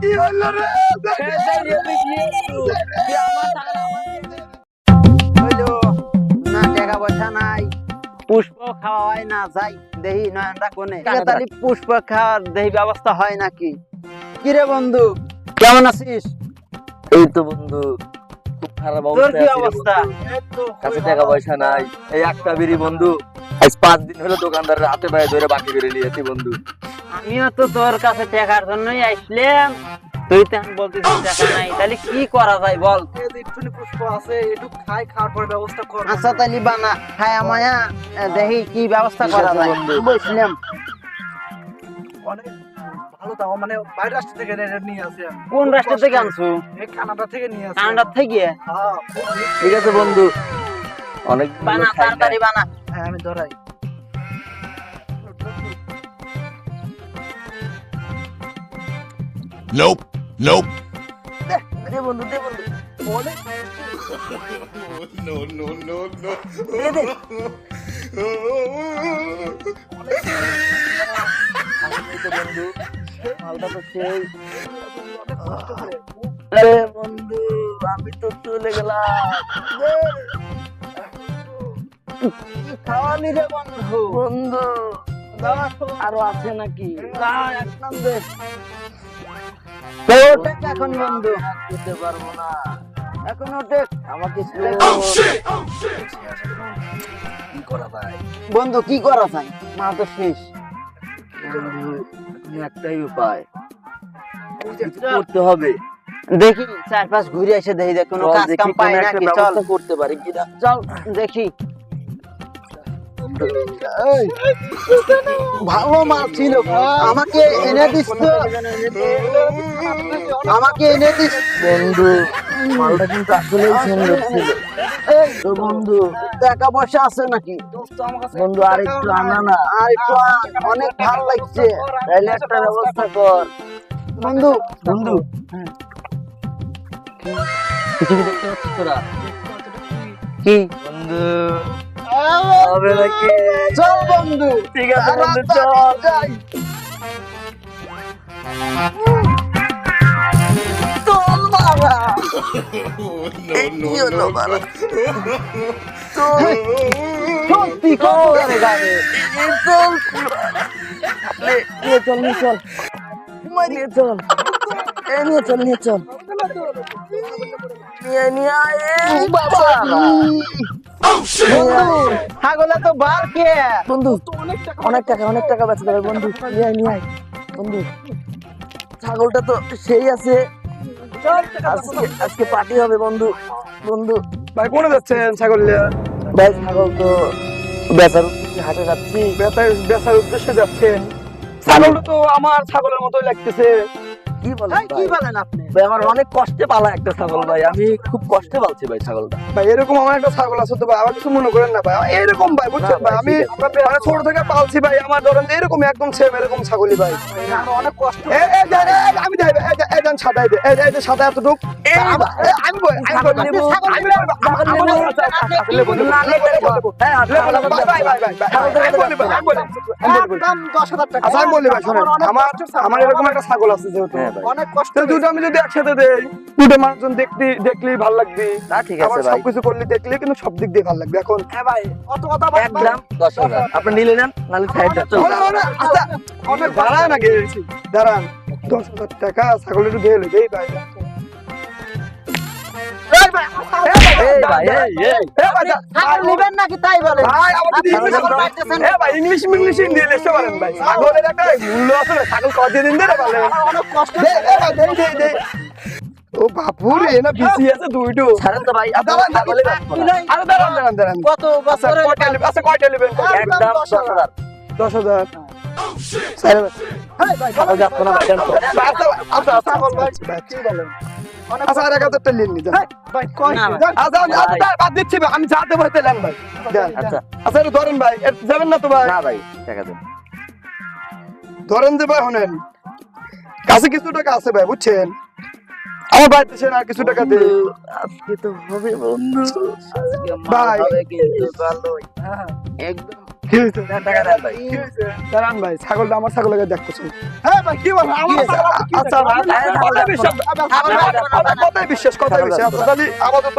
কি হলো রে? না টাকা পয়সা নাই। পুষ্প খাওয়া হয় না যাই দেহি নয়নটা কোনে। তাহলে পুষ্প খাওয়ার দেহি ব্যবস্থা হয় নাকি? কিরে বন্ধু কেমন আছিস? এই তো বন্ধু খুব খারাপ অবস্থা? কাছে টাকা পয়সা নাই। এই একটা বিড়ি বন্ধু আজ পাঁচ দিন হলো দোকানদারের হাতে পায়ে ধরে বাকি করে নিয়েছি বন্ধু। আমিও তো তোর কাছে টাকার জন্যই আসলাম। তুই তো এখন বলতেছিস টাকা নাই। তাহলে কি করা যায় বল? একটুখানি পুষ্প আছে একটু খাই খাওয়ার পর ব্যবস্থা কর আচ্ছা তাহলে বানা। খায়া মায়া আহ, দেখি কি ব্যবস্থা করা যায়। বসলাম অনেক ভালো দাও মানে বাইরের রাষ্ট্র থেকে নিয়ে আসে কোন রাষ্ট্র থেকে আনছো? এই কানাডা থেকে? নিয়ে আসে কানাডা থেকে হ্যাঁ ঠিক আছে বন্ধু। অনেক বানা তাড়াতাড়ি বানা। হ্যাঁ আমি ধরাই। Nope. Nope. দে বন্ধু দে বন্ধু। বন্ধু মালটা তো সেই আরে বন্ধু আমি তো চলে গেলাম। খাওয়ালি রে বন্ধু। বন্ধু আরও আছে নাকি? না একদম তোর এখন বন্ধু? যেতে পারব না এখন ওটে আমাকে কি করা যায়? বন্ধু কি করা যায়? মা তো শেষ। একটাই উপায়। করতে হবে। দেখি চার পাঁচ ঘুরে এসে দেখি দেখ কোনো কাজ কাম পাই নাকি চল। করতে পারি চল। দেখি। ভালো মাল ছিল আমাকে এনে দিস তো আমাকে এনে দিস বন্ধু মালটা কিন্তু আসলেই সুন্দর ছিল বন্ধু টাকা পয়সা আছে নাকি বন্ধু আর একটু আনা না আর একটু অনেক ভালো লাগছে তাইলে একটা ব্যবস্থা কর বন্ধু বন্ধু কি বন্ধু হবে নাকি? চল বন্ধু। ঠিক আছে বন্ধু চল। যাই। চল বাবা. সত্যি কত চল নিয়ে চল নিয়ে চল। নিয়ে চল। নিয়ে চল নিয়ে চল। নিয়ে নিয়ে আয় বাবা। ছাগলে তো বার কে বন্ধু অনেক টাকা অনেক টাকা বেঁচে যাবে বন্ধু। নিয়ে আয় নিয়ে আয়। বন্ধু ছাগলটা তো সেই আছে। আজকে আজকে পার্টি হবে বন্ধু। বন্ধু ভাই কোনে যাচ্ছেন ছাগল ভাই ছাগল তো বেচার উদ্দেশ্যে হাটে যাচ্ছি। বেচার বেচার উদ্দেশ্যে যাচ্ছেন। ছাগলটা তো আমার ছাগলের মতোই লাগতেছে। কি বলেন কি বলেন আপনি? ভাই আমার অনেক কষ্টে পালা একটা ছাগল ভাই। আমি খুব কষ্টে পালছি ভাই ছাগলটা। ভাই এরকম আমার একটা ছাগল আছে তো ভাই আমার কিছু মনে করেন না ভাই। এরকম ভাই বুঝছেন ভাই আমি মানে ছোট থেকে পালছি ভাই আমার ধরেন এরকম একদম সেম এরকম ছাগলই ভাই। অনেক কষ্ট। আমি যাই এই যান সাদা এই সাদা এতটুক। আম- আমার- এরকম একটা ছাগল আছে যেহেতু। হ্যাঁ অনেক কষ্ট দুটো আমি যদি একসাথে দেই দুটো মানুষজন দেখতে দেখলেই ভালো লাগবে। তা ঠিক আছে ভাই। সবকিছু করলে দেখলে কিন্তু সব দিক দিয়ে ভালো লাগবে। এখন হ্যাঁ ভাই অত কথা বল গ্রাম দশ হাজার। আপনি নিলে নেন নাহলে সাইড ওরে, আচ্ছা, অনেক দাঁড়ান আগে। দাঁড়ান। দশ হাজার টাকা ছাগল একটু দিয়ে দেই ভাই। ইংলিশ? এ ইংলিশ হিন্দি লিখতে পারেন ভাই। ছাগলের একটা মূল্য আছে না, ছাগল কত দিন দে রে বলে। অনেক কষ্ট এ। ও বাপু রে, না বিসি আছে দুইটো। ছাড়েন তো ভাই দাঁড়ান। আরে দাঁড়ান, দাঁড়ান, দাঁড়ান। কত আচ্ছা, কয়টা নেবেন? আচ্ছা, কয়টা নেবেন? একদম দশ হাজার দশ হাজার। ছাগল যাচ্ছে না ভাই? আচ্ছা, আচ্ছা, ভাই, ভাই, কি বলেন? আচ্ছা, আর এক হাজার টাকা নিন, ভাই। আচ্ছা, আচ্ছা, আচ্ছা, বাদ দিচ্ছি ভাই, আমি যা দেবো ভাই। আচ্ছা। আচ্ছা, ধরেন ভাই, যাবেন না তো ভাই? না ভাই টাকা দেন। ধরেন যে ভাই শোনেন। কাছে কিছু টাকা আছে ভাই বুঝছেন? আমার বাড়িতে সেন আর কিছু টাকা দিই আজকে তো হবে বন্ধু। আজকে ভাই। কিন্তু ভালোই। একদম কি হয়েছে? দাঁড়ান ভাই ছাগলটা আমার ছাগলকে দেখতেছেন হ্যাঁ ভাই কি আমার কি আচ্ছা, হয়েছে? আচ্ছা, কথায় বিশ্বাস কথায় বিশ্বাস কথায় বিশ্বাস আচ্ছা, তাহলে আপাতত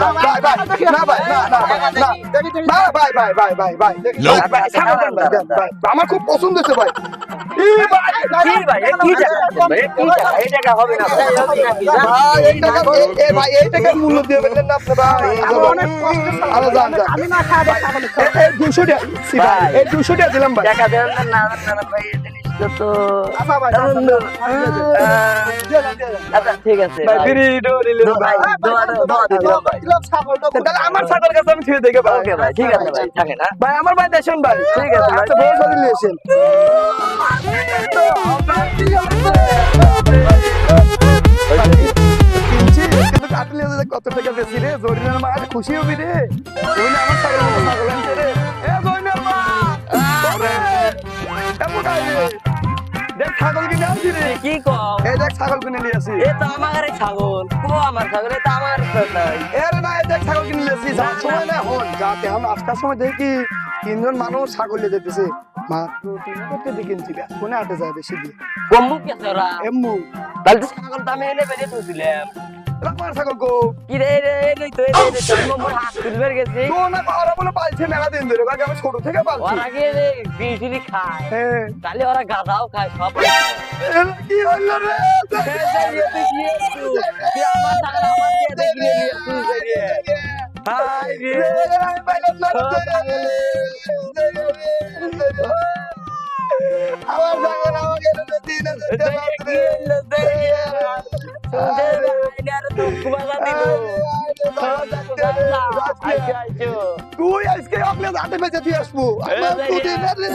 না না না না ভাই এই জিনিসটা তো আচ্ছা ভাই, না, বন্ধু আহ, দিয়ে দেন, দিয়ে দেন। আচ্ছা ঠিক আছে ভাই, ভাই। বিড়ি দৌড় দিলেন দো ভাই, ভাই। দোয়া দাও, দোয়া দিয়ে দিলাম ভাই। তাহলে আমার ছাগল কাছে আমি ছুঁয়ে দেখে ভাই ওকে ভাই ঠিক আছে ভাই থাকেন হ্যাঁ। ভাই আমার ভাই দেখেন ভাই। ঠিক আছে ভাই। আচ্ছা বড় ছাগল নিয়ে এসেন কাটলে কত টাকা বেশি রে? জরিনার মা খুশি হবি রে। ওই না আমার ছাগল ছাগল আনছে রে। এ জরিনার মা! রে? দেখ ছাগল কিনে আনছি রে। কি কম এই দেখ ছাগল কিনে নিয়ে আসি। এ তো আমার ছাগল। কো আমার ছাগল এ তো আমার নাই। এরে না দেখ ছাগল কিনে নিয়ে আসি। যার সময় না হন যাতে আমরা আজকাল সময় দেখি তিনজন মানুষ ছাগল নিয়ে যেতেছে। মাত্র তিন কোনে আটে যায় বেশি দিয়ে কম্বু কি আছে ওরা? তাহলে ছাগল তো এনে বেঁধে তুলছিলাম আমার ছাগল গো। কি রে রে তো রে, রে তোর নম্বর হাত তুলবার গেছি। তো না ওরা বলে পালছে মেলা দিন ধরে। বাকি আমি ছোট থেকে পালছি? ওরা আগে রে বিড়ি খায়। হ্যাঁ। তাহলে ওরা গাঁদাও খায় সব কি হইল রে? আমার ছাগল আমার দিয়ে দেখলে নিয়ে তুই হাই রে। আমি পাইলাম না আমার ছাগল আমাকে। তুই আজকে আপনার হাতে বেঁচে তুই আসব আমার দুদিন রে।